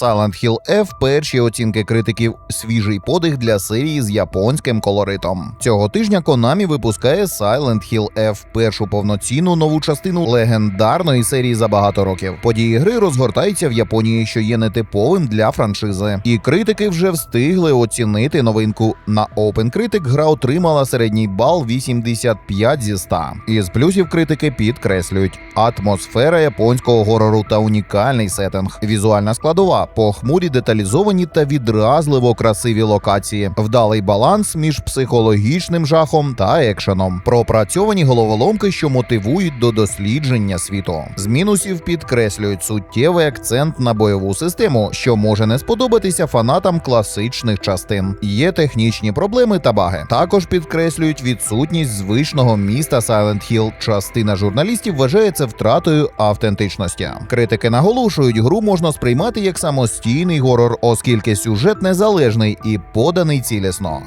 Silent Hill F перші оцінки критиків свіжий подих для серії з японським колоритом. Цього тижня Konami випускає Silent Hill F, першу повноцінну нову частину легендарної серії за багато років. Події гри розгортаються в Японії, що є нетиповим для франшизи. І критики вже встигли оцінити новинку. На OpenCritic гра отримала середній бал 85 зі 100. Із плюсів критики підкреслюють атмосфера японського горору та унікальний сеттинг, візуальна складова, похмурі деталізовані та відразливо красиві локації, вдалий баланс між психологічним жахом та екшеном, пропрацьовані головоломки, що мотивують до дослідження світу. З мінусів підкреслюють суттєвий акцент на бойову систему, що може не сподобатися фанатам класичних частин. Є технічні проблеми та баги. Також підкреслюють відсутність звичного міста Silent Hill. Частина журналістів вважає це втратою автентичності. Критики наголошують, гру можна сприймати як самостійний горор, оскільки сюжет незалежний і поданий цілісно.